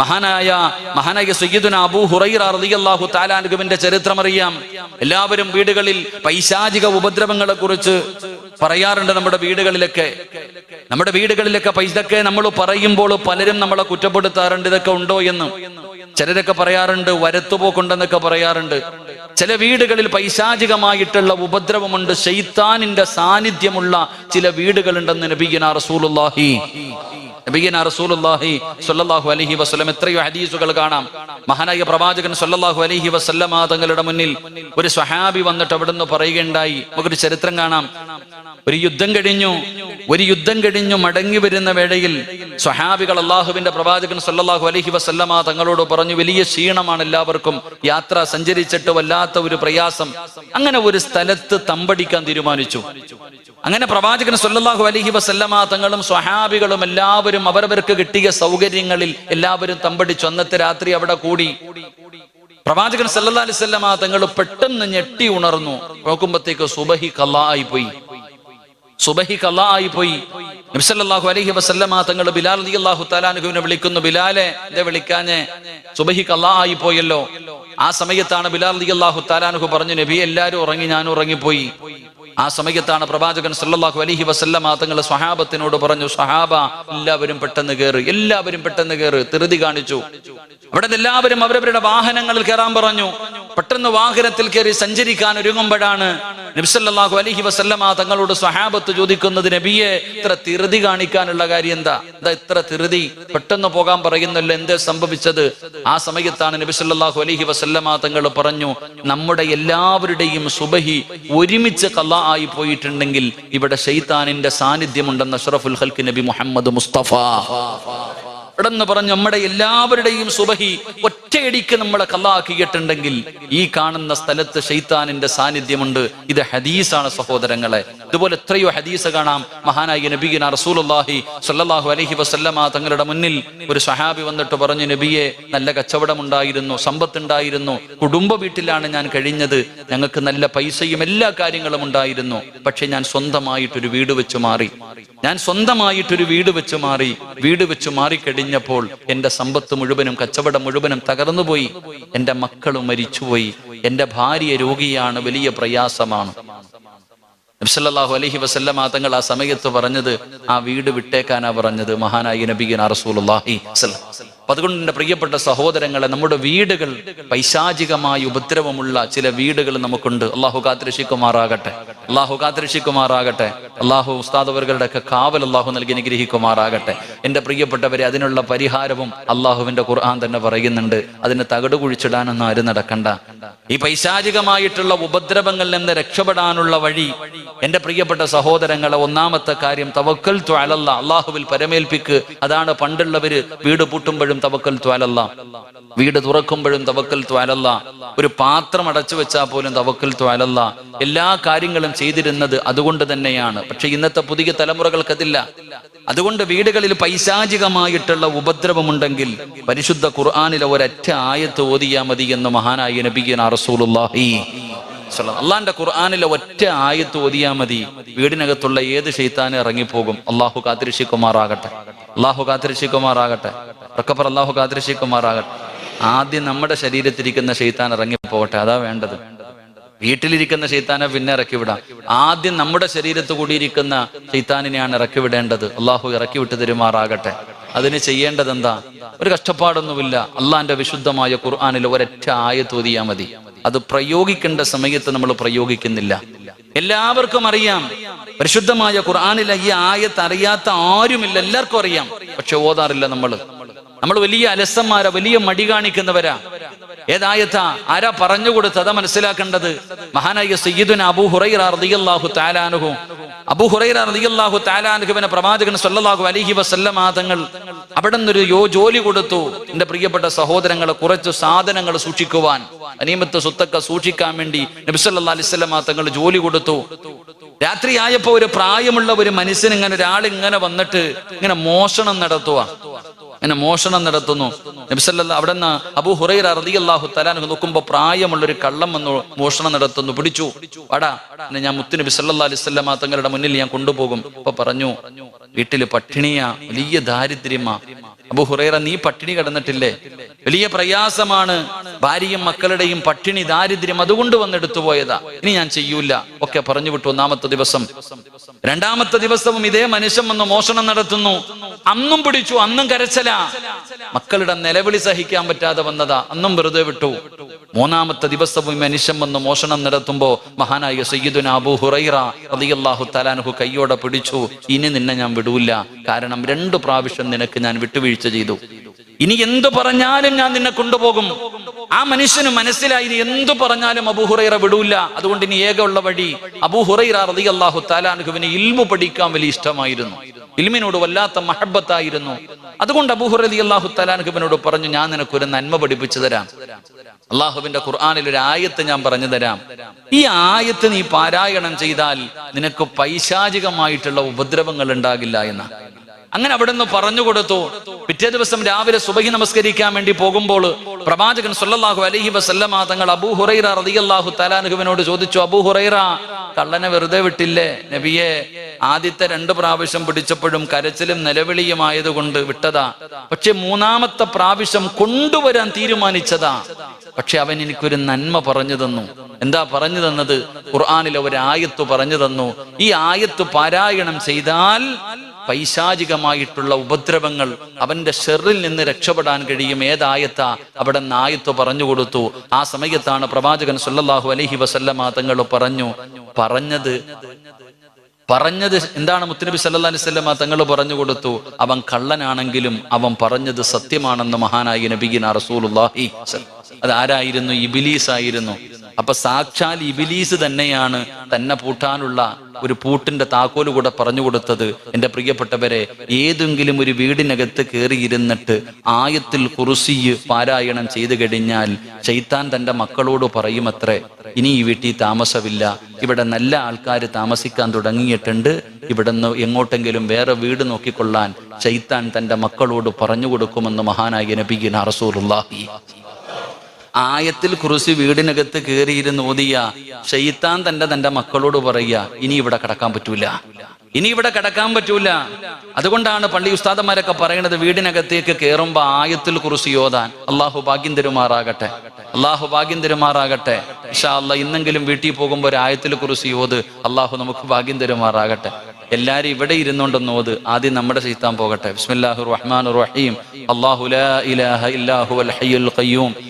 മഹാനായ മഹാനായ സയ്യിദുന അബൂ ഹുറൈറ റളിയല്ലാഹു ചരിത്രം അറിയാം എല്ലാവരും വീടുകളിൽ പൈശാചിക ഉപദ്രവങ്ങളെ കുറിച്ച് പറയാറുണ്ട് നമ്മുടെ വീടുകളിലൊക്കെ. നമ്മുടെ വീടുകളിലൊക്കെ ഇതൊക്കെ നമ്മൾ പറയുമ്പോൾ പലരും നമ്മളെ കുറ്റപ്പെടുത്താറുണ്ട് ഇതൊക്കെ ഉണ്ടോ എന്ന്. ചിലരൊക്കെ പറയാറുണ്ട് വരത്തുപോക്കുണ്ടെന്നൊക്കെ പറയാറുണ്ട്. ചില വീടുകളിൽ പൈശാചികമായിട്ടുള്ള ഉപദ്രവമുണ്ട് ഷെയ്ത്താനിന്റെ സാന്നിധ്യമുള്ള ചില വീടുകളുണ്ടെന്ന് നബീന റസൂലുള്ളാഹി നബിഗിന റസൂലുള്ളാഹി സ്വല്ലല്ലാഹു അലൈഹി വസല്ലം എത്രയോ ഹദീസുകൾ കാണാം. മഹാനായ പ്രവാചകൻ സ്വല്ലല്ലാഹു അലൈഹി വസല്ലമ തങ്ങളുടെ മുന്നിൽ ഒരു സ്വഹാബി വന്നിട്ട് അവിടുന്ന് പറയുകയുണ്ടായി. നമുക്കൊരു ചരിത്രം കാണാം. ഒരു യുദ്ധം കഴിഞ്ഞു. ഒരു യുദ്ധം കഴിഞ്ഞു മടങ്ങി വരുന്ന വേളയിൽ സ്വഹാബികൾ അള്ളാഹുവിന്റെ പ്രവാചകൻ സല്ലാഹു അലഹി വസല്ലമ തങ്ങളോട് പറഞ്ഞു വലിയ ക്ഷീണമാണ് എല്ലാവർക്കും. യാത്ര സഞ്ചരിച്ചിട്ട് വല്ലാത്ത ഒരു പ്രയാസം. അങ്ങനെ ഒരു സ്ഥലത്ത് തമ്പടിക്കാൻ തീരുമാനിച്ചു. അങ്ങനെ പ്രവാചകൻ സല്ലല്ലാഹു അലൈഹി വസല്ലമ തങ്ങളും സ്വഹാബികളും എല്ലാവരും അവരവർക്ക് കിട്ടിയ സൗകര്യങ്ങളിൽ എല്ലാവരും തമ്പടിച്ചു. അന്നത്തെ രാത്രി അവിടെ കൂടി. പ്രവാചകൻ അലൈഹി വസല്ലമ തങ്ങൾ പെട്ടെന്ന് ഞെട്ടി ഉണർന്നു. നോക്കുമ്പോഴത്തേക്ക് സുബഹി കല്ലായി പോയി. സുബഹി കല്ലായി പോയി. നബ്സല്ലാഹു അലൈഹി വസല്ലമ തങ്ങൾ ബിലാൽ റളിയല്ലാഹു തലാനുഹുവിനെ വിളിക്കുന്നു ബിലാലെ എന്റെ വിളിക്കാഞ്ഞെ? സുബഹി കല്ലായി പോയല്ലോ. ആ സമയത്താണ് ബിലാൽ റളിയല്ലാഹു തആലാനുഹു പറഞ്ഞു നബി എല്ലാരും ഉറങ്ങി ഞാൻ ഉറങ്ങിപ്പോയി. ആ സമയത്താണ് പ്രവാചകൻ സല്ലാഹു അലഹി വസല്ലമ തങ്ങൾ സ്വഹാബത്തിനോട് പറഞ്ഞു സ്വഹാബ എല്ലാവരും പെട്ടെന്ന് കയറി എല്ലാവരും പെട്ടെന്ന് കയറി ധൃതി കാണിച്ചു. അവിടെ എല്ലാവരും അവരവരുടെ വാഹനങ്ങളിൽ കയറാൻ പറഞ്ഞു. പെട്ടെന്ന് വാഹനത്തിൽ കയറി സഞ്ചരിക്കാൻ ഒരുങ്ങുമ്പോഴാണ് നബ്സല്ലാഹു അലഹി വസല്ലമ തങ്ങളോട് സ്വഹാബത്ത് ചോദിക്കുന്നത് നബിയെ ഇത്ര തിരുതി കാണിക്കാനുള്ള കാര്യം എന്താ? എന്താ ഇത്ര തിരുതി പെട്ടെന്ന് പോകാൻ പറയുന്നല്ലോ എന്തേ സംഭവിച്ചത്? ആ സമയത്താണ് നബിസല്ലാഹു അലഹി വസല്ലമ തങ്ങൾ പറഞ്ഞു നമ്മുടെ എല്ലാവരുടെയും സുബഹി ഒരുമിച്ച് കല്ല ആയി പോയിട്ടുണ്ടെങ്കിൽ ഇവിടെ ഷെയ്ത്താനിന്റെ സാന്നിധ്യമുണ്ടെന്ന് അഷ്റഫുൽ ഹൽക്ക് നബി മുഹമ്മദ് മുസ്തഫ. ഇടന്ന് പറഞ്ഞു നമ്മുടെ എല്ലാവരുടെയും സുബഹി ഒറ്റയടിക്ക് നമ്മളെ കല്ലാക്കിയിട്ടുണ്ടെങ്കിൽ ഈ കാണുന്ന സ്ഥലത്ത് ഷെയ്ത്താനിന്റെ സാന്നിധ്യമുണ്ട്. ഇത് ഹദീസാണ് സഹോദരങ്ങളെ. ഇതുപോലെ എത്രയോ ഹദീസ് കാണാം. മഹാനായ നബീന റസൂലുള്ളാഹി സ്വല്ലല്ലാഹു അലഹി വസല്ലമ തങ്ങളുടെ മുന്നിൽ ഒരു സഹാബി വന്നിട്ട് പറഞ്ഞു നബിയെ നല്ല കച്ചവടമുണ്ടായിരുന്നു സമ്പത്തുണ്ടായിരുന്നു കുടുംബ വീട്ടിലാണ് ഞാൻ കഴിഞ്ഞത്. ഞങ്ങൾക്ക് നല്ല പൈസയും എല്ലാ കാര്യങ്ങളും ഉണ്ടായിരുന്നു. പക്ഷെ ഞാൻ സ്വന്തമായിട്ടൊരു വീട് വെച്ച് മാറി. ഞാൻ സ്വന്തമായിട്ടൊരു വീട് വെച്ച് മാറി. വീട് വെച്ച് മാറിക്കഴിഞ്ഞപ്പോൾ എന്റെ സമ്പത്ത് മുഴുവനും കച്ചവടം മുഴുവനും തകർന്നുപോയി. എന്റെ മക്കളും മരിച്ചുപോയി. എന്റെ ഭാര്യ രോഗിയാണ് വലിയ പ്രയാസമാണ്. നബ്സല്ലാഹു അലൈഹി വസല്ലമ തങ്ങൾ ആ സമയത്ത് പറഞ്ഞത് ആ വീട് വിട്ടേക്കാനാ പറഞ്ഞത് മഹാനായി നബീന. അപ്പൊ അതുകൊണ്ട് എന്റെ പ്രിയപ്പെട്ട സഹോദരങ്ങളെ നമ്മുടെ വീടുകൾ പൈശാചികമായ ഉപദ്രവമുള്ള ചില വീടുകൾ നമുക്കുണ്ട്. അള്ളാഹു കാത്തിരക്ഷിക്കുമാറാകട്ടെ. അള്ളാഹു കാത്തിരക്ഷിക്കുമാറാകട്ടെ. അള്ളാഹു ഉസ്താദവരുടെ ഒക്കെ കാവൽ അള്ളാഹു നൽകി അനുഗ്രഹിക്കുമാറാകട്ടെ. എന്റെ പ്രിയപ്പെട്ടവരെ അതിനുള്ള പരിഹാരവും അള്ളാഹുവിന്റെ ഖുർആൻ തന്നെ പറയുന്നുണ്ട്. അതിന് തകട് കുഴിച്ചിടാനൊന്നും ആരും നടക്കണ്ട. ഈ പൈശാചികമായിട്ടുള്ള ഉപദ്രവങ്ങളിൽ നിന്ന് രക്ഷപ്പെടാനുള്ള വഴി എന്റെ പ്രിയപ്പെട്ട സഹോദരങ്ങളെ ഒന്നാമത്തെ കാര്യം തവക്കൽ ത്വാലല്ല അള്ളാഹുവിൽ പരമേൽപ്പിക്ക്. അതാണ് പണ്ടുള്ളവര് വീട് പൂട്ടുമ്പോഴും തവക്കൽ ത്വാലല്ല വീട് തുറക്കുമ്പോഴും തവക്കൽ ത്വാലല്ല ഒരു പാത്രം അടച്ചു വെച്ചാൽ പോലും തവക്കൽ ത്വാലല്ല എല്ലാ കാര്യങ്ങളും ചെയ്തിരുന്നത് അതുകൊണ്ട് തന്നെയാണ്. പക്ഷെ ഇന്നത്തെ പുതിയ തലമുറകൾക്കതില്ല. അതുകൊണ്ട് വീടുകളിൽ പൈശാചികമായിട്ടുള്ള ഉപദ്രവമുണ്ടെങ്കിൽ പരിശുദ്ധ ഖുർആാനിലെ ഒരറ്റ ആയത്ത് ഓതിയാ മതി എന്ന് മഹാനായ നബിയൻ സ്വല്ലം. അള്ളാന്റെ ഖുർആാനിലെ ഒറ്റ ആയത്ത് ഓതിയാ മതി. വീടിനകത്തുള്ള ഏത് ഷെയ്ത്താനും ഇറങ്ങിപ്പോകും. അള്ളാഹു കാത്തിരക്ഷിക്കുമാറാകട്ടെ. അള്ളാഹു കാത്തിരക്ഷിക്കുമാറാകട്ടെ. റക്കപ്പർ അള്ളാഹു കാത്തിരക്ഷിക്കുമാറാകട്ടെ. ആദ്യം നമ്മുടെ ശരീരത്തിരിക്കുന്ന ഷെയ്ത്താൻ ഇറങ്ങിപ്പോകട്ടെ. അതാ വേണ്ടത്. വീട്ടിലിരിക്കുന്ന ഷെയ്ത്താനെ പിന്നെ ഇറക്കി വിടാം ആദ്യം നമ്മുടെ ശരീരത്ത് കൂടിയിരിക്കുന്ന ഇറക്കി വിടേണ്ടത് അള്ളാഹു ഇറക്കി വിട്ട് തരുമാറാകട്ടെ. അതിന് ചെയ്യേണ്ടത് എന്താ ഒരു കഷ്ടപ്പാടൊന്നുമില്ല. അള്ളാന്റെ വിശുദ്ധമായ ഖുർആാനിൽ ഒരൊറ്റ ആയത്ത് ഓതിയാ മതി. അത് പ്രയോഗിക്കേണ്ട സമയത്ത് നമ്മൾ പ്രയോഗിക്കുന്നില്ല. എല്ലാവർക്കും അറിയാം. പരിശുദ്ധമായ ഖുർആാനിലെ ഈ ആയത്ത് അറിയാത്ത ആരുമില്ല എല്ലാവർക്കും അറിയാം. പക്ഷെ ഓതാറില്ല നമ്മൾ നമ്മൾ വലിയ അലസന്മാരാ വലിയ മടി കാണിക്കുന്നവരാ. ഏതായത്താ ആരാ പറഞ്ഞു കൊടുത്തത്? മനസ്സിലാക്കേണ്ടത്. മഹാനായ സയ്യിദുന അബൂ ഹുറൈറ റളിയല്ലാഹു തആലാനുഹു അബൂ ഹുറൈറ റളിയല്ലാഹു തആലാനുഹുവിനെ പ്രവാചകൻ സല്ലല്ലാഹു അലൈഹി വസല്ലമ തങ്ങൾ അവിടെ നിന്നൊരു യോ ജോലി കൊടുത്തു. എന്റെ പ്രിയപ്പെട്ട സഹോദരങ്ങളെ കുറച്ച് സാധനങ്ങൾ സൂക്ഷിക്കുവാൻ. അനീമത്ത് സ്വത്തൊക്കെ സൂക്ഷിക്കാൻ വേണ്ടി നബി സല്ലല്ലാഹു അലൈഹി വസല്ലമ തങ്ങൾ ജോലി കൊടുത്തു. രാത്രി ആയപ്പോ ഒരു പ്രായമുള്ള ഒരു മനുഷ്യൻ ഇങ്ങനെ ഒരാൾ ഇങ്ങനെ വന്നിട്ട് ഇങ്ങനെ മോഷണം നടത്തുക ഇങ്ങനെ മോഷണം നടത്തുന്നു. നബിസല്ല അവിടെ നിന്ന് അബു ഹുറൈറ അള്ളാഹു തലാൻ നോക്കുമ്പോ പ്രായമുള്ള ഒരു കള്ളം വന്നു മോഷണം നടത്തുന്നു. പിടിച്ചു. വാടാ എന്നെ ഞാൻ മുത്തു നബി സല്ലാ അലൈഹി വസല്ലമ തങ്ങളുടെ മുന്നിൽ ഞാൻ കൊണ്ടുപോകും. അപ്പൊ പറഞ്ഞു വീട്ടിൽ പട്ടിണിയാ വലിയ ദാരിദ്ര്യമാ. അബു ഹുറൈറ നീ പട്ടിണി കിടന്നിട്ടില്ലേ? വലിയ പ്രയാസമാണ് ഭാര്യയും മക്കളുടെയും പട്ടിണി ദാരിദ്ര്യം അതുകൊണ്ട് വന്നെടുത്തു പോയതാ. ഇനി ഞാൻ ചെയ്യൂല. ഒക്കെ പറഞ്ഞു വിട്ടു ഒന്നാമത്തെ ദിവസം. രണ്ടാമത്തെ ദിവസവും ഇതേ മനുഷ്യൻ വന്ന് മോഷണം നടത്തുന്നു. അന്നും പിടിച്ചു അന്നും കരച്ചല. മക്കളുടെ നിലവിളി സഹിക്കാൻ പറ്റാതെ വന്നതാ. അന്നും വെറുതെ വിട്ടു. മൂന്നാമത്തെ ദിവസവും മനുഷ്യൻ വന്ന് മോഷണം നടത്തുമ്പോ മഹാനായ സയ്യിദുന അബു ഹുറൈറ റളിയല്ലാഹു തലാൻഹു കയ്യോടെ പിടിച്ചു. ഇനി നിന്നെ ഞാൻ വിടൂല. കാരണം രണ്ടു പ്രാവശ്യം നിനക്ക് ഞാൻ വിട്ടുവീഴ്ച ചെയ്തു. ഇനി എന്തു പറഞ്ഞാലും ഞാൻ നിന്നെ കൊണ്ടുപോകും. ആ മനുഷ്യന് മനസ്സിലായി ഇനി എന്തു പറഞ്ഞാലും അബൂഹുറൈറ വിടൂല. അതുകൊണ്ട് ഇനി ഏക ഉള്ള വഴി അബൂഹുറൈറ അള്ളാഹു തലാൻഹുവിന് ഇൽമു പഠിക്കാൻ വലിയ ഇഷ്ടമായിരുന്നു. ഇൽമിനോട് വല്ലാത്ത മഹബത്തായിരുന്നു അതുകൊണ്ട് അബൂഹുറ അള്ളാഹു തലാൻഹുബിനോട് പറഞ്ഞു ഞാൻ നിനക്കൊരു നന്മ പഠിപ്പിച്ചു തരാം. അള്ളാഹുവിന്റെ ഖുർആാനിൽ ഒരു ആയത്ത് ഞാൻ പറഞ്ഞു തരാം. ഈ ആയത്ത് നീ പാരായണം ചെയ്താൽ നിനക്ക് പൈശാചികമായിട്ടുള്ള ഉപദ്രവങ്ങൾ ഉണ്ടാകില്ല എന്ന്. അങ്ങനെ അവിടെ നിന്ന് പറഞ്ഞു കൊടുത്തു. പിറ്റേ ദിവസം രാവിലെ സുബഹി നമസ്കരിക്കാൻ വേണ്ടി പോകുമ്പോൾ പ്രവാചകൻ സല്ലല്ലാഹു അലൈഹി വസല്ലമ തങ്ങൾ അബൂ ഹുറൈറ റളിയല്ലാഹു തലാനുഹുവിനോട് ചോദിച്ചു അബൂ ഹുറൈറ കള്ളനെ വെറുതെ വിട്ടില്ലേ? നബിയെ ആദ്യത്തെ രണ്ട് പ്രാവശ്യം പിടിച്ചപ്പോഴും കരച്ചിലും നിലവിളിയും ആയതുകൊണ്ട് വിട്ടതാ. പക്ഷെ മൂന്നാമത്തെ പ്രാവശ്യം കൊണ്ടുവരാൻ തീരുമാനിച്ചതാ. പക്ഷെ അവൻ എനിക്കൊരു നന്മ പറഞ്ഞു തന്നു. എന്താ പറഞ്ഞു തന്നത്? ഖുർആാനിലെ ഒരു ആയത്ത് പറഞ്ഞു തന്നു. ഈ ആയത്ത് പാരായണം ചെയ്താൽ പൈശാചികമായിട്ടുള്ള ഉപദ്രവങ്ങൾ അവന്റെ ഷെറിൽ നിന്ന് രക്ഷപ്പെടാൻ കഴിയും. ഏതായത്ത? അവിടെ നിന്ന് ആയത്ത് പറഞ്ഞു കൊടുത്തു. ആ സമയത്താണ് പ്രവാചകൻ സല്ലല്ലാഹു അലഹി വസല്ലമ തങ്ങൾ പറഞ്ഞു പറഞ്ഞത് പറഞ്ഞത് എന്താണ്? മുത്തനബി സല്ലാ അലൈഹി സ്വലമ തങ്ങൾ പറഞ്ഞു കൊടുത്തു അവൻ കള്ളനാണെങ്കിലും അവൻ പറഞ്ഞത് സത്യമാണെന്ന് മഹാനായി നബിഗിന റസൂലുള്ളാഹി അത് ആരായിരുന്നു? ഇബിലീസ് ആയിരുന്നു അപ്പൊ സാക്ഷാൽ ഇബിലീസ് തന്നെയാണ് തന്നെ പൂട്ടാനുള്ള ഒരു പൂട്ടിന്റെ താക്കോൽ കൂടെ പറഞ്ഞു കൊടുത്തത്. എന്റെ പ്രിയപ്പെട്ടവരെ ഏതെങ്കിലും ഒരു വീടിനകത്ത് കയറിയിരുന്നിട്ട് ആയത്തിൽ കുറുസി പാരായണം ചെയ്തു കഴിഞ്ഞാൽ ചൈത്താൻ തന്റെ മക്കളോട് പറയുമത്രേ ഇനി ഈ വീട്ടിൽ താമസമില്ല. ഇവിടെ നല്ല ആൾക്കാർ താമസിക്കാൻ തുടങ്ങിയിട്ടുണ്ട്. ഇവിടുന്ന് എങ്ങോട്ടെങ്കിലും വേറെ വീട് നോക്കിക്കൊള്ളാൻ ചൈത്താൻ തന്റെ മക്കളോട് പറഞ്ഞു കൊടുക്കുമെന്ന് മഹാനായ നബിഗിൻ റസൂലുള്ളാഹി ആയത്തിൽ കുറിച്ച് വീടിനകത്ത് കയറിയിരുന്ന് ഓതിയ ഷെയ്ത്താൻ തന്റെ തന്റെ മക്കളോട് പറയുക ഇനി ഇവിടെ കിടക്കാൻ പറ്റൂല. ഇനി ഇവിടെ കിടക്കാൻ പറ്റൂല. അതുകൊണ്ടാണ് പള്ളി ഉസ്താദന്മാരൊക്കെ പറയുന്നത് വീടിനകത്തേക്ക് കയറുമ്പോ ആയത്തിൽ കുറിച്ച് യോതാൻ അള്ളാഹു ഭാഗ്യം തരുമാറാകട്ടെ. അള്ളാഹു ഭാഗ്യം തരുമാറാകട്ടെ. അല്ല ഇന്നെങ്കിലും വീട്ടിൽ പോകുമ്പോൾ ഒരു ആയത്തിൽ കുറിച്ച് യോത് അള്ളാഹു നമുക്ക് ഭാഗ്യം തരുമാറാകട്ടെ. എല്ലാരും ഇവിടെ ഇരുന്നുണ്ടെന്ന് ഓത്. ആദ്യം നമ്മുടെ ശൈത്താൻ പോകട്ടെ. ബിസ്മില്ലാഹു റഹ്മാൻ റഹീം. അള്ളാഹു ഇലാഹ ഇല്ലാഹു അൽ ഹയ്യുൽ ഖയ്യൂം.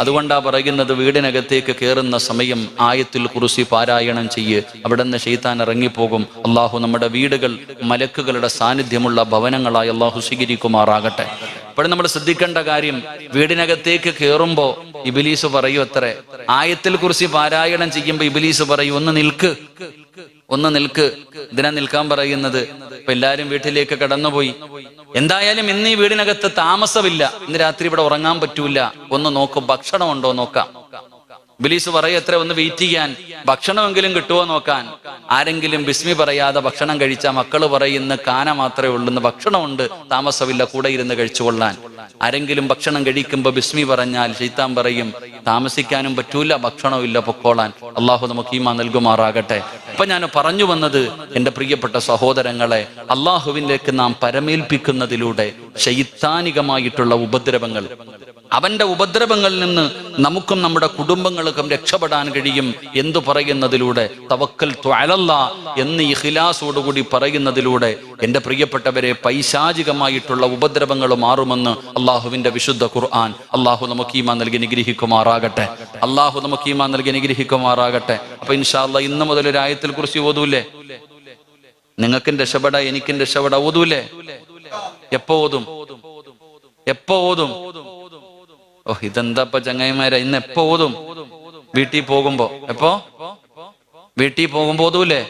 അതുകൊണ്ടാ പറയുന്നത് വീടിനകത്തേക്ക് കയറുന്ന സമയം ആയത്തിൽ കുറിസി പാരായണം ചെയ്യ്. അവിടെ നിന്ന് ഷെയ്ത്താൻ ഇറങ്ങിപ്പോകും. അള്ളാഹു നമ്മുടെ വീടുകൾ മലക്കുകളുടെ സാന്നിധ്യമുള്ള ഭവനങ്ങളായി അള്ളാഹു സ്വീകരിക്കുമാറാകട്ടെ. അപ്പോൾ നമ്മൾ ശ്രദ്ധിക്കേണ്ട കാര്യം വീടിനകത്തേക്ക് കയറുമ്പോ ഇബിലീസ് പറയൂ അത്രേ. ആയത്തിൽ കുറിച്ച് പാരായണം ചെയ്യുമ്പോൾ ഇബിലീസ് പറയൂ ഒന്ന് നിൽക്ക്. ഒന്ന് നിൽക്ക്. ഇതിനാ നിൽക്കാൻ പറയുന്നത്. ഇപ്പൊ എല്ലാരും വീട്ടിലേക്ക് കടന്നുപോയി. എന്തായാലും ഇന്ന് ഈ വീടിനകത്ത് താമസമില്ല. ഇന്ന് രാത്രി ഇവിടെ ഉറങ്ങാൻ പറ്റൂല. ഒന്ന് നോക്കും ഭക്ഷണം ഉണ്ടോ നോക്കാം. ബിലീസ് പറയും എത്ര ഒന്ന് വെയിറ്റ് ചെയ്യാൻ. ഭക്ഷണമെങ്കിലും കിട്ടുമോ നോക്കാൻ? ആരെങ്കിലും ബിസ്മി പറയാതെ ഭക്ഷണം കഴിച്ച മക്കൾ പറയുന്ന കാന മാത്രമേ ഉള്ളൂ. ഭക്ഷണമുണ്ട്. താമസമില്ല. കൂടെ ഇരുന്ന് കഴിച്ചുകൊള്ളാൻ ആരെങ്കിലും ഭക്ഷണം കഴിക്കുമ്പോ ബിസ്മി പറഞ്ഞാൽ ചീത്താൻ പറയും താമസിക്കാനും പറ്റൂല. ഭക്ഷണവും ഇല്ല. പൊക്കോളാൻ. അള്ളാഹു നമുക്ക് ഈമാ നൽകുമാറാകട്ടെ. അപ്പൊ ഞാൻ പറഞ്ഞു വന്നത് എന്റെ പ്രിയപ്പെട്ട സഹോദരങ്ങളെ അള്ളാഹുവിലേക്ക് നാം പരമേൽപ്പിക്കുന്നതിലൂടെ ശൈത്താനികമായിട്ടുള്ള ഉപദ്രവങ്ങൾ. അവന്റെ ഉപദ്രവങ്ങളിൽ നിന്ന് നമുക്കും നമ്മുടെ കുടുംബങ്ങൾക്കും രക്ഷപ്പെടാൻ കഴിയും എന്ന് പറയുന്നതിലൂടെ? തവക്കൽ ത്വലല്ല എന്ന് ഇഖിലാസോടുകൂടി പറയുന്നതിലൂടെ എന്റെ പ്രിയപ്പെട്ടവരെ പൈശാചികമായിട്ടുള്ള ഉപദ്രവങ്ങൾ മാറുമെന്ന് അള്ളാഹുവിന്റെ വിശുദ്ധ ഖുർആൻ അള്ളാഹു നമുക്ക് ഈമാ നൽകി നിഗ്രഹിക്കുമാറാകട്ടെ അള്ളാഹു നമുക്ക് ഈമാ നൽകി നിഗ്രഹിക്കുമാറാകട്ടെ അപ്പൊ ഇൻഷാല്ല ഇന്ന് മുതൽ ഒരു ആയത്തിൽ കുറിച്ച് ഓതൂല്ലേ നിങ്ങൾക്കും രക്ഷപ്പെട എനിക്കും രക്ഷപ്പെട ഓതൂല്ലേ എപ്പോ ഓതും? എപ്പോ ഓതും? ഓ ഇതെന്താപ്പ ചങ്ങായിമാരെ? ഇന്ന് എപ്പോ ഓതും വീട്ടിൽ പോകുമ്പോ. എപ്പോ? വീട്ടിൽ പോകുമ്പോ ഓതൂലേ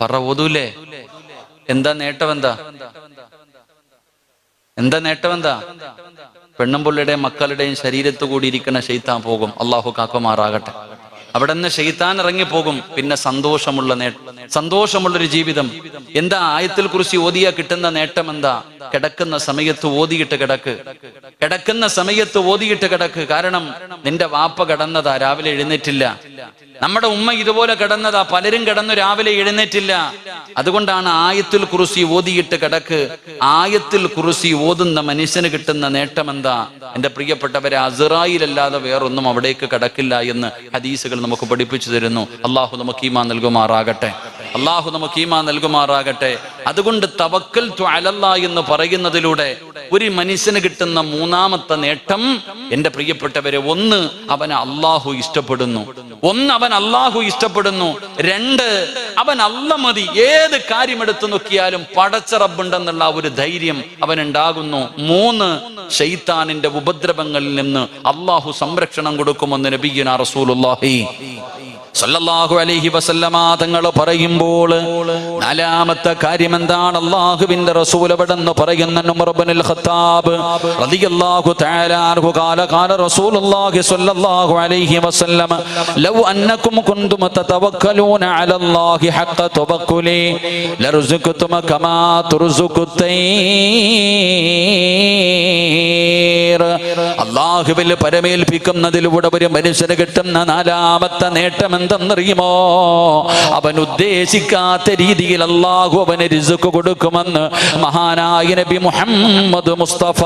പറ ഓതൂലേ എന്താ നേട്ടം എന്താ എന്താ നേട്ടം എന്താ പെണ്ണും പുള്ളിയുടെയും മക്കളുടെയും ശരീരത്തു കൂടി ഇരിക്കുന്ന ശൈത്താൻ പോകും. അള്ളാഹു കാക്കുമാറാകട്ടെ. അവിടെ നിന്ന് ഷെയ്ത്താൻ ഇറങ്ങിപ്പോകും. പിന്നെ സന്തോഷമുള്ള നേട്ടം സന്തോഷമുള്ളൊരു ജീവിതം. എന്താ ആയത്തിൽ കുറിച്ച് ഓതിയ കിട്ടുന്ന നേട്ടം എന്താ? കിടക്കുന്ന സമയത്ത് ഓതിയിട്ട് കിടക്ക്. കിടക്കുന്ന സമയത്ത് ഓതിയിട്ട് കിടക്ക്. കാരണം നിന്റെ വാപ്പ കടന്നതാ രാവിലെ എഴുന്നേറ്റില്ല. നമ്മുടെ ഉമ്മ ഇതുപോലെ കിടന്നതാ. പലരും കിടന്നു രാവിലെ എഴുന്നേറ്റില്ല. അതുകൊണ്ടാണ് ആയത്തിൽ കുറിസി ഓതിയിട്ട് കിടക്ക്. ആയത്തിൽ കുറിസി ഓതുന്ന മനുഷ്യന് കിട്ടുന്ന നേട്ടം എന്താ എന്റെ പ്രിയപ്പെട്ടവരെ അസറായിലല്ലാതെ വേറൊന്നും അവിടേക്ക് കിടക്കില്ല എന്ന് ഹദീസുകൾ നമുക്ക് പഠിപ്പിച്ചു തരുന്നു. അള്ളാഹു നമുക്ക് ഈമാ നൽകുമാറാകട്ടെ. അള്ളാഹു നമുക്ക് ഈമാ നൽകുമാറാകട്ടെ. അതുകൊണ്ട് തവക്കൽ അലല്ല എന്ന് പറയുന്നതിലൂടെ ഒരു മനുഷ്യന് കിട്ടുന്ന മൂന്നാമത്തെ നേട്ടം എന്റെ പ്രിയപ്പെട്ടവരെ ഒന്ന് അവൻ അള്ളാഹു ഇഷ്ടപ്പെടുന്നു. ഒന്ന് അവൻ അള്ളാഹു ഇഷ്ടപ്പെടുന്നു. രണ്ട് അവൻ അല്ല മതി. ഏത് കാര്യം എടുത്തു നോക്കിയാലും പടച്ച റബ്ബുണ്ടെന്നുള്ള ഒരു ധൈര്യം അവൻ ഉണ്ടാകുന്നു മൂന്ന് ഷെയ്ത്താനിന്റെ ഉപദ്രവങ്ങളിൽ നിന്ന് അള്ളാഹു സംരക്ഷണം കൊടുക്കുമെന്ന് നബിയുന റസൂലുള്ളാഹി. സല്ലല്ലാഹു അലൈഹി വസല്ലമ തങ്ങൾ പറയുമ്പോൾ നാലാമത്തെ കാര്യം എന്താണ് അള്ളാഹുവിന്റെ റസൂൽ എവിടെന്ന് പറയുന്ന ഉമർ ഇബ്നുൽ ഖത്താബ് റളിയല്ലാഹു തആല അൻഹു ഖാല ഖാല റസൂലുള്ളാഹി സ്വല്ലല്ലാഹു അലൈഹി വസല്ലമ ലൗ അന്നകും കുന്തും തതവക്കലൂന അലല്ലാഹി ഹഖ തവക്കുലി ലർസുഖതും കമാ തുർസുഖു അല്ലാഹുവിൽ പരമേൽപ്പിക്കുന്നതിലൂടെ ഒരു മനുഷ്യന് കിട്ടുന്ന നാലാമത്തെ നേട്ടം എന്തെന്നറിയുമോ? അവൻ ഉദ്ദേശിക്കാത്ത രീതിയിൽ അള്ളാഹു അവന് രിസുക്ക് കൊടുക്കുമെന്ന് മഹാനായ നബി മുഹമ്മദ് മുസ്തഫ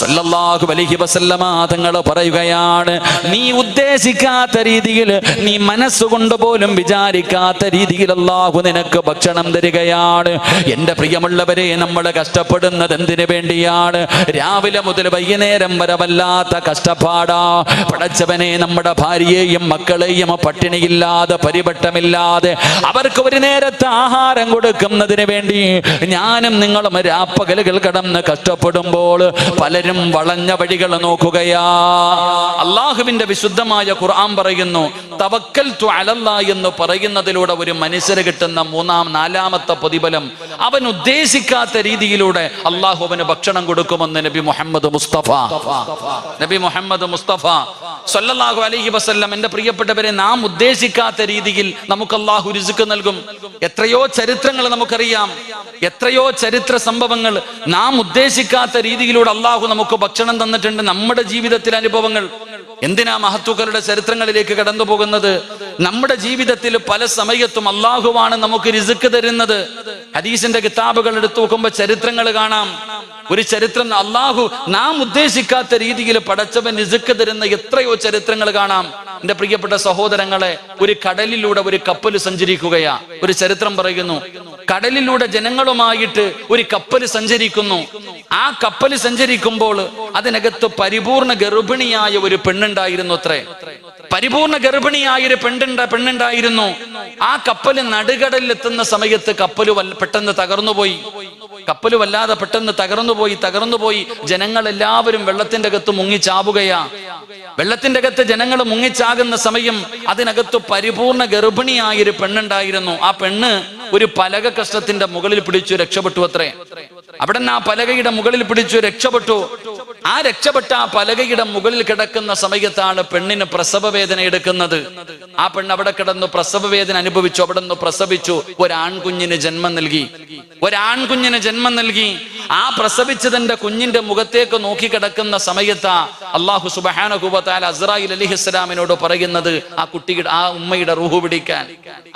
സല്ലല്ലാഹു അലൈഹി വസല്ലമ തങ്ങൾ പറയുകയാണ് നീ ഉദ്ദേശിക്കാത്ത രീതിയിൽ നീ മനസ്സുകൊണ്ട് പോലും വിചാരിക്കാത്ത രീതിയിൽ അള്ളാഹു നിനക്ക് ഭക്ഷണം തരികയാണ്. എന്റെ പ്രിയമുള്ളവരെ നമ്മൾ കഷ്ടപ്പെടുന്നത് എന്തിനു വേണ്ടിയാണ്? രാവിലെ മുതൽ വൈകുന്നേരം വരെ വല്ലാത്ത കഷ്ടപ്പാടാ. പടച്ചവനെ നമ്മുടെ ഭാര്യയെയും മക്കളെയും പട്ടിണിയില്ലാതെ പരിപട്ടമില്ലാതെ അവർക്ക് ഒരു നേരത്തെ ആഹാരം കൊടുക്കുന്നതിന് വേണ്ടി ഞാനും നിങ്ങളും രാപ്പകലുകൾ കടന്ന് കഷ്ടപ്പെടുമ്പോൾ പലരും വളഞ്ഞ വഴികൾ നോക്കുകയാ. അള്ളാഹുവിന്റെ വിശുദ്ധമായ ഖുർആൻ പറയുന്നു തവക്കൽ അലല്ല എന്ന് പറയുന്നതിലൂടെ ഒരു മനുഷ്യന് കിട്ടുന്ന മൂന്നാം നാലാമത്തെ പ്രതിഫലം അവൻ ഉദ്ദേശിക്കാത്ത രീതിയിലൂടെ അള്ളാഹു അവന് ഭക്ഷണം കൊടുക്കുമെന്ന് നബി മുഹമ്മദ് മുസ്തഫ. നബി മുഹമ്മദ് മുസ്തഫ സല്ലല്ലാഹു അലൈഹി വസല്ലം എന്റെ പ്രിയപ്പെട്ടവരെ നാം ഉദ്ദേശിക്കാത്ത രീതിയിൽ നമുക്ക് അള്ളാഹു രുചിക്ക് നൽകും. എത്രയോ ചരിത്രങ്ങൾ നമുക്കറിയാം. എത്രയോ ചരിത്ര സംഭവങ്ങൾ നാം ഉദ്ദേശിക്കാത്ത രീതിയിലൂടെ അള്ളാഹു നമുക്ക് ഭക്ഷണം തന്നിട്ടുണ്ട് നമ്മുടെ ജീവിതത്തിലെ അനുഭവങ്ങൾ. എന്തിനാ മഹത്തുക്കളുടെ ചരിത്രങ്ങളിലേക്ക് കടന്നു പോകുന്നത് നമ്മുടെ ജീവിതത്തിൽ പല സമയത്തും അള്ളാഹുവാണ് നമുക്ക് രിസുക്ക് തരുന്നത്. ഹദീസിന്റെ കിതാബുകൾ എടുത്തു നോക്കുമ്പോൾ ചരിത്രങ്ങൾ കാണാം. ഒരു ചരിത്രം അള്ളാഹു നാം ഉദ്ദേശിക്കാത്ത രീതിയിൽ പടച്ചവൻ രിസുക്ക് തരുന്ന എത്രയോ ചരിത്രങ്ങൾ കാണാം. എന്റെ പ്രിയപ്പെട്ട സഹോദരങ്ങളെ ഒരു കടലിലൂടെ ഒരു കപ്പൽ സഞ്ചരിക്കുകയാ. ഒരു ചരിത്രം പറയുന്നു. കടലിലൂടെ ജനങ്ങളുമായിട്ട് ഒരു കപ്പൽ സഞ്ചരിക്കുന്നു. ആ കപ്പൽ സഞ്ചരിക്കുമ്പോൾ അതിനകത്ത് പരിപൂർണ ഗർഭിണിയായ ഒരു പെണ്ണുണ്ടായിരുന്നു അത്രേ. പരിപൂർണ ഗർഭിണിയായ ഒരു പെണ്ണുണ്ട പെണ്ണുണ്ടായിരുന്നു. ആ കപ്പൽ നടുകടലിൽ എത്തുന്ന സമയത്ത് കപ്പൽ പെട്ടെന്ന് തകർന്നുപോയി. കപ്പൽ വല്ലാതെ പെട്ടെന്ന് തകർന്നുപോയി തകർന്നുപോയി. ജനങ്ങൾ എല്ലാവരും വെള്ളത്തിന്റെ അകത്ത് മുങ്ങിച്ചാവുകയാ വെള്ളത്തിന്റെ അകത്ത് ജനങ്ങൾ മുങ്ങിച്ചാകുന്ന സമയം അതിനകത്ത് പരിപൂർണ ഗർഭിണിയായ ഒരു പെണ്ണുണ്ടായിരുന്നു. ആ പെണ്ണ് ഒരു പലക കഷ്ടത്തിന്റെ മുകളിൽ പിടിച്ചു രക്ഷപ്പെട്ടു അത്രേ. അവിടെ നിന്ന് ആ പലകയുടെ മുകളിൽ പിടിച്ചു രക്ഷപ്പെട്ടു. ആ രക്ഷപ്പെട്ട ആ പലകയുടെ മുകളിൽ കിടക്കുന്ന സമയത്താണ് പെണ്ണിന് പ്രസവ വേദന എടുക്കുന്നത്. ആ പെണ്ണ് അവിടെ കിടന്നു പ്രസവ വേദന അനുഭവിച്ചു അവിടെ നിന്ന് പ്രസവിച്ചു. ഒരാൺകുഞ്ഞിന് ജന്മം നൽകി. ഒരാൺകുഞ്ഞിന് ജന്മം നൽകി. ആ പ്രസവിച്ചതിന്റെ കുഞ്ഞിന്റെ മുഖത്തേക്ക് നോക്കി കിടക്കുന്ന സമയത്ത് അള്ളാഹു സുബാനുഭവത്താൽ അസ്രായിൽ അലി ഇസ്ലാമിനോട് പറയുന്നത് ആ കുട്ടിയുടെ ആ ഉമ്മയുടെ റൂഹു പിടിക്കാൻ.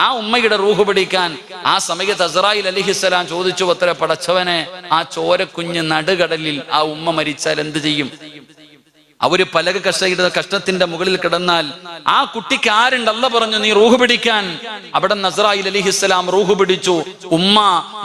ആ ഉമ്മയുടെ റൂഹു പിടിക്കാൻ. ആ സമയത്ത് അസ്രായിൽ അലി ഇസ്ലാം ചോദിച്ചു അത്ര പടച്ചവനെ ആ ചോരക്കുഞ്ഞ് നടുകടലിൽ ആ ഉമ്മ മരിച്ചാൽ എന്ത് ചെയ്യും? അവർ പലക കഷ്ടയുടെ കഷ്ടത്തിന്റെ മുകളിൽ കിടന്നാൽ ആ കുട്ടിക്ക് ആരുണ്ടല്ല പറഞ്ഞു നീ റൂഹ് പിടിക്കാൻ. അവിടെ നസറായിൽ അലിഹിസ്സലാം റൂഹ് പിടിച്ചു. ഉമ്മ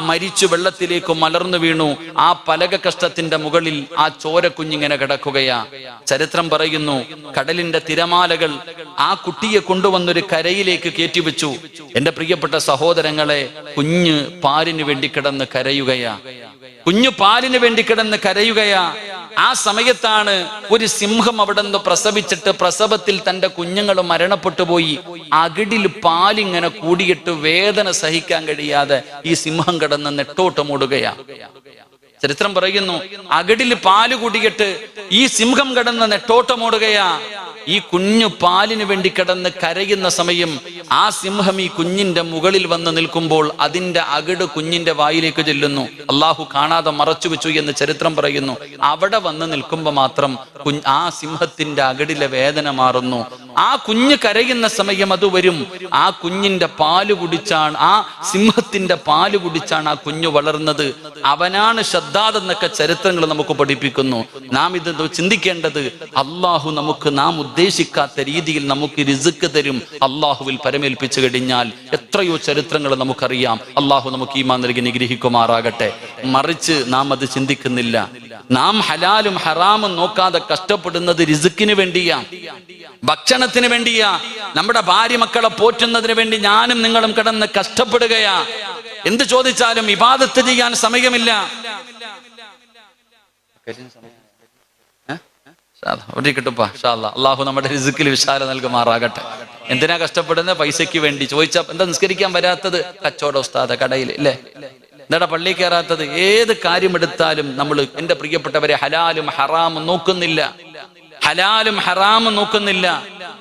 മരിച്ചു വെള്ളത്തിലേക്ക് മലർന്നു വീണു. ആ പലക കഷ്ടത്തിന്റെ മുകളിൽ ആ ചോരക്കുഞ്ഞിങ്ങനെ കിടക്കുകയാ. ചരിത്രം പറയുന്നു കടലിന്റെ തിരമാലകൾ ആ കുട്ടിയെ കൊണ്ടുവന്നൊരു കരയിലേക്ക് കയറ്റിവെച്ചു എന്റെ പ്രിയപ്പെട്ട സഹോദരങ്ങളെ കുഞ്ഞ് പാലിന് വേണ്ടി കിടന്ന് കരയുകയാ. കുഞ്ഞു പാലിന് വേണ്ടി കിടന്ന് കരയുകയാ. ആ സമയത്താണ് ഒരു സിംഹം അവിടെ നിന്ന് പ്രസവിച്ചിട്ട് പ്രസവത്തിൽ തന്റെ കുഞ്ഞുങ്ങൾ മരണപ്പെട്ടു പോയി. അകിടിൽ പാലിങ്ങനെ കൂടിയിട്ട് വേദന സഹിക്കാൻ കഴിയാതെ ഈ സിംഹം കിടന്ന് നെട്ടോട്ടമോടുകയാ ചരിത്രം പറയുന്നു അകിടിൽ പാൽ കൂടിയിട്ട് ഈ സിംഹം കിടന്ന് നെട്ടോട്ടമോടുകയാ ഈ കുഞ്ഞു പാലിന് വേണ്ടി കിടന്ന് കരയുന്ന സമയം ആ സിംഹം ഈ കുഞ്ഞിന്റെ മുകളിൽ വന്ന് നിൽക്കുമ്പോൾ അതിന്റെ അകിട് കുഞ്ഞിന്റെ വായിലേക്ക് ചെല്ലുന്നു. അള്ളാഹു കാണാതെ മറച്ചു വെച്ചു എന്ന് ചരിത്രം പറയുന്നു. അവിടെ വന്ന് നിൽക്കുമ്പോൾ മാത്രം ആ സിംഹത്തിന്റെ അകിടിലെ വേദന മാറുന്നു. ആ കുഞ്ഞ് കരയുന്ന സമയം അത് വരും. ആ കുഞ്ഞിന്റെ പാൽ കുടിച്ചാണ് ആ സിംഹത്തിന്റെ പാൽ കുടിച്ചാണ് ആ കുഞ്ഞു വളർന്നത്. അവനാണ് ശദ്ദാദ് എന്നൊക്കെ ചരിത്രങ്ങൾ നമുക്ക് പഠിപ്പിക്കുന്നു. നാം ഇത് ചിന്തിക്കേണ്ടത് അള്ളാഹു നമുക്ക് നാം ഉദ്ദേശിക്കാത്ത രീതിയിൽ നമുക്ക് റിസുക്ക് തരും. അള്ളാഹുവിൽ പരമേൽപ്പിച്ചു കഴിഞ്ഞാൽ എത്രയോ ചരിത്രങ്ങൾ നമുക്കറിയാം. അള്ളാഹു നമുക്ക് ഈമാൻ നൽകി നിഗ്രഹിക്കുമാറാകട്ടെ. മറിച്ച് നാം അത് ചിന്തിക്കുന്നില്ല. നാം ഹലാലും ഹറാമും നോക്കാതെ കഷ്ടപ്പെടുന്നത് റിസുക്കിന് വേണ്ടിയാ. ഭക്ഷണത്തിന് വേണ്ടിയാ. നമ്മുടെ ഭാര്യ മക്കളെ പോറ്റുന്നതിന് വേണ്ടി ഞാനും നിങ്ങളും കിടന്ന് കഷ്ടപ്പെടുകയാ. എന്ത് ചോദിച്ചാലും ഇബാദത്ത് ചെയ്യാൻ സമയമില്ല. കിട്ടുപ്പാ അള്ളാഹു നമ്മുടെ റിസുക്കിൽ വിശാല നൽകുമാറാകട്ടെ. എന്തിനാ കഷ്ടപ്പെടുന്നത്? പൈസയ്ക്ക് വേണ്ടി ചോദിച്ചാ എന്താ നിസ്കരിക്കാൻ വരാത്തത്? കച്ചവട ഉസ്താദ കടയിൽ അല്ലേ എന്താടാ പള്ളി കയറാത്തത്? ഏത് കാര്യം എടുത്താലും നമ്മൾ എന്റെ പ്രിയപ്പെട്ടവരെ ഹലാലും ഹറാമും നോക്കുന്നില്ല. ഹലാലും ഹറാമും നോക്കുന്നില്ല.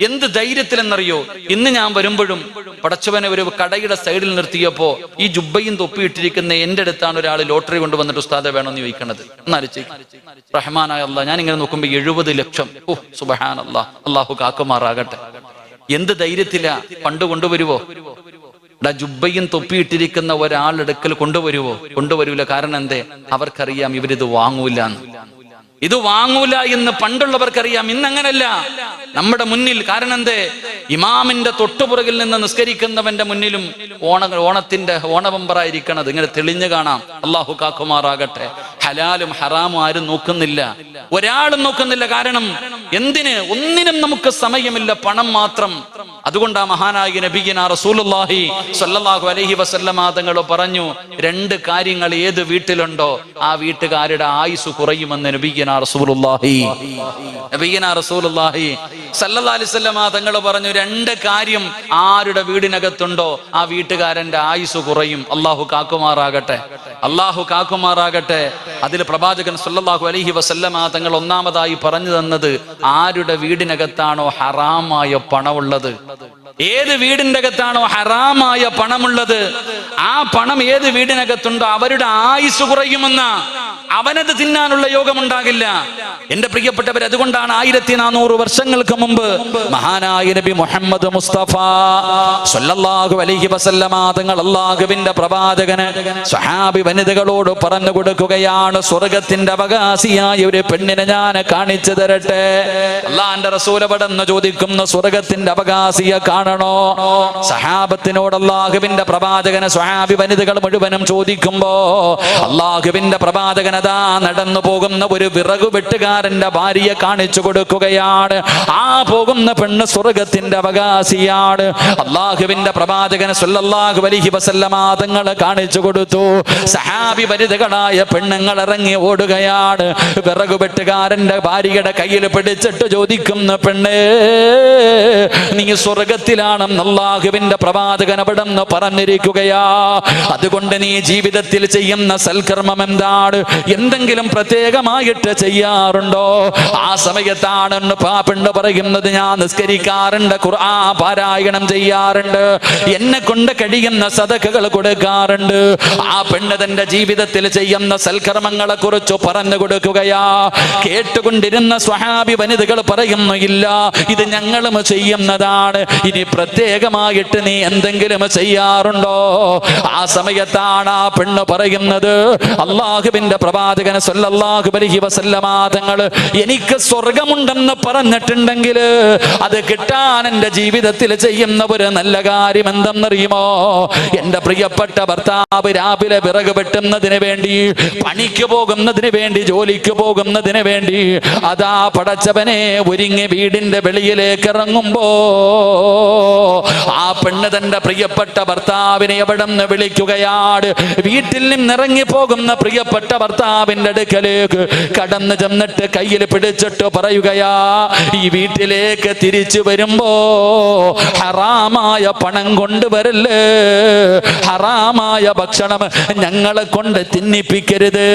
എന്ത് ധൈര്യത്തിലെന്നറിയോ? ഇന്ന് ഞാൻ വരുമ്പോഴും പടച്ചവനെ ഒരു കടയുടെ സൈഡിൽ നിർത്തിയപ്പോ ഈ ജുബയും തൊപ്പിയിട്ടിരിക്കുന്ന എന്റെ അടുത്താണ് ഒരാൾ ലോട്ടറി കൊണ്ടുവന്നിട്ട് ഉസ്താദ വേണമെന്ന് ചോദിക്കണത്. റഹ്മാനായ അല്ല ഞാൻ ഇങ്ങനെ നോക്കുമ്പോ എഴുപത് ലക്ഷം. ഓ സുബഹാൻ അള്ളാഹു കാക്കുമാറാകട്ടെ. എന്ത് ധൈര്യത്തിലാ? പണ്ട് കൊണ്ടുവരുവോ? ഇവിടെ ജുബയും തൊപ്പിയിട്ടിരിക്കുന്ന ഒരാളെടുക്കൽ കൊണ്ടുവരുവോ? കൊണ്ടുവരൂല. കാരണം എന്തേ? അവർക്കറിയാം ഇവരിത് വാങ്ങൂല ഇത് വാങ്ങൂല എന്ന് പണ്ടുള്ളവർക്കറിയാം ഇന്നങ്ങനല്ല. നമ്മുടെ മുന്നിൽ കാരണം എന്തേ ഇമാമിന്റെ തൊട്ടുപുറകിൽ നിന്ന് നിസ്കരിക്കുന്നവന്റെ മുന്നിലും ഓണ ഓണത്തിന്റെ ഓണബമ്പറായിരിക്കണത് ഇങ്ങനെ തെളിഞ്ഞു കാണാം. അള്ളാഹു കാക്കുമാറാകട്ടെ. ഹലാലും ഹറാമും ആരും നോക്കുന്നില്ല. ഒരാളും നോക്കുന്നില്ല. കാരണം എന്തിന്? ഒന്നിനും നമുക്ക് സമയമില്ല പണം മാത്രം. അതുകൊണ്ട് ആ മഹാനായ നബിഗിന റസൂലുള്ളാഹി സ്വല്ലല്ലാഹു അലൈഹി വസല്ലമ തങ്ങൾ പറഞ്ഞു രണ്ട് കാര്യങ്ങൾ ഏത് വീട്ടിലുണ്ടോ ആ വീട്ടുകാരുടെ ആയുസ് കുറയുമെന്ന് നബിഗിന റസൂലുള്ളാഹി. നബിഗിന റസൂലുള്ളാഹി സല്ലല്ലാഹു അലൈഹി വസല്ലമ തങ്ങൾ പറഞ്ഞു രണ്ട് കാര്യം ആരുടെ വീടിനകത്തുണ്ടോ ആ വീട്ടുകാരന്റെ ആയുസ് കുറയും. അള്ളാഹു കാക്കുമാറാകട്ടെ. അള്ളാഹു കാക്കുമാറാകട്ടെ. അതിൽ പ്രവാചകൻ സല്ലല്ലാഹു അലൈഹി വസല്ലമ തങ്ങൾ ഒന്നാമതായി പറഞ്ഞു തന്നത് ആരുടെ വീടിനകത്താണോ ഹറാമായ പണമുള്ളത്? ഏത് വീടിന്റെ അകത്താണോ ഹറാമായ പണമുള്ളത് ആ പണം ഏത് വീടിനകത്തുണ്ടോ അവരുടെ ആയുസ് കുറയുമെന്ന. അവനത് തിന്നാനുള്ള യോഗമുണ്ടാകില്ല. എന്റെ പ്രിയപ്പെട്ടവർ അതുകൊണ്ടാണ് ആയിരത്തി നാനൂറ് വർഷങ്ങൾക്ക് മുമ്പ് മഹാനായ നബി മുഹമ്മദ് മുസ്തഫ സല്ലല്ലാഹു അലൈഹി വസല്ലമ തങ്ങൾ അല്ലാഹുവിന്റെ പ്രവാചകന് സ്വഹാബി വനിതകളോട് പറഞ്ഞു കൊടുക്കുകയാണ് സ്വർഗത്തിന്റെ അവകാശിയായ ഒരു പെണ്ണിനെ ഞാൻ കാണിച്ചു തരട്ടെ. അള്ളാന്റെ റസൂല പടന്ന് ചോദിക്കുന്ന സ്വർഗത്തിന്റെ അവകാശിയെ കാണണോ സഹാബത്തിനോട് അള്ളാഹുവിന്റെ പ്രവാചകന് സ്വഹാബി വനിതകൾ മുഴുവനും ചോദിക്കുമ്പോ അള്ളാഹുവിന്റെ പ്രവാചകൻ അതാ നടന്നു പോകുന്ന ഒരു വിറകു വെട്ടുകാരന്റെ ഭാര്യയെ കാണിച്ചു കൊടുക്കുകയാണ്. ആ പോകുന്ന പെണ്ണ് സ്വർഗത്തിന്റെ അവകാശിയാണ്. അള്ളാഹുവിന്റെ പ്രവാചകൻ സല്ലല്ലാഹു അലൈഹി വസല്ലമ തങ്ങൾ കാണിച്ചു കൊടുത്തു. സഹാബി വനിതകളായ പെണ്ണുങ്ങൾ ഇറങ്ങി ഓടുകയാണ്. വിറകു വെട്ടുകാരന്റെ ഭാര്യയുടെ കയ്യിൽ പിടിച്ചിട്ട് ചോദിക്കുന്ന പെണ്ണ് നീ സ്വർഗത്തിലാണെന്ന് അള്ളാഹുവിന്റെ പ്രവാചകൻ അവിടെ നിന്ന് പറഞ്ഞിരിക്കുകയാ. അതുകൊണ്ട് നീ ജീവിതത്തിൽ ചെയ്യുന്ന സൽക്കർമ്മം എന്താണ്? എന്തെങ്കിലും പ്രത്യേകമായിട്ട് ചെയ്യാറുണ്ടോ? ആ സമയത്താണ് പാപ്പിണ്ട് പറയുന്നത് ഞാൻ നിസ്കരിക്കാറുണ്ട് ഖുർആ പാരായണം ചെയ്യാറുണ്ട് എന്നെ കൊണ്ട് കഴിയുന്ന സദക്കകൾ കൊടുക്കാറുണ്ട്. ആ പെണ്ണ് തന്റെ ജീവിതത്തിൽ ചെയ്യുന്ന സൽക്കർമ്മങ്ങളെ കുറിച്ച് പറഞ്ഞു കൊടുക്കുകയാ. കേട്ടുകൊണ്ടിരുന്ന സ്വഹാബി വനിതകൾ പറയുന്നു ഇല്ല ഇത് ഞങ്ങളും ചെയ്യുന്നതാണ്. ഇനി പ്രത്യേകമായിട്ട് നീ എന്തെങ്കിലും ചെയ്യാറുണ്ടോ? ആ സമയത്താണ് ആ പെണ്ണ് പറയുന്നത് അള്ളാഹുബിന്റെ പ്രവാചകൻ സല്ലല്ലാഹു അലൈഹി എനിക്ക് സ്വർഗമുണ്ടെന്ന് പറഞ്ഞിട്ടുണ്ടെങ്കിൽ അത് കിട്ടാൻ എന്റെ ജീവിതത്തിൽ ചെയ്യുന്ന ഒരു നല്ല കാര്യം എന്തെന്നറിയുമോ? എന്റെ പ്രിയപ്പെട്ട ഭർത്താവ് രാവിലെ വിറക് വെട്ടുന്നതിന് വേണ്ടി പണിക്ക് പോകുന്നതിന് വേണ്ടി ജോലിക്ക് പോകുന്നതിന് വേണ്ടി അതാ പടച്ചവനെ ഒരുങ്ങി വീടിന്റെ വെളിയിലേക്ക് ഇറങ്ങുമ്പോ ആ പെണ്ണ് തന്റെ പ്രിയപ്പെട്ട ഭർത്താവിനെ എവിടെ നിന്ന് വിളിക്കുകയാണ് വീട്ടിൽ നിന്നിറങ്ങി പോകുന്ന പ്രിയപ്പെട്ട ഭർത്താവിന്റെ അടുക്കലേക്ക് കടന്നു ചെന്നിട്ട് കയ്യിൽ പിടിച്ചിട്ട് പറയുകയാ ഈ വീട്ടിലേക്ക് തിരിച്ചു വരുമ്പോ ഹറാമായ പണം കൊണ്ടുവരല്ലേ? ഹറാമായ ഭക്ഷണം ഞങ്ങളെ കൊണ്ട് തിന്നിപ്പിക്കരുത്.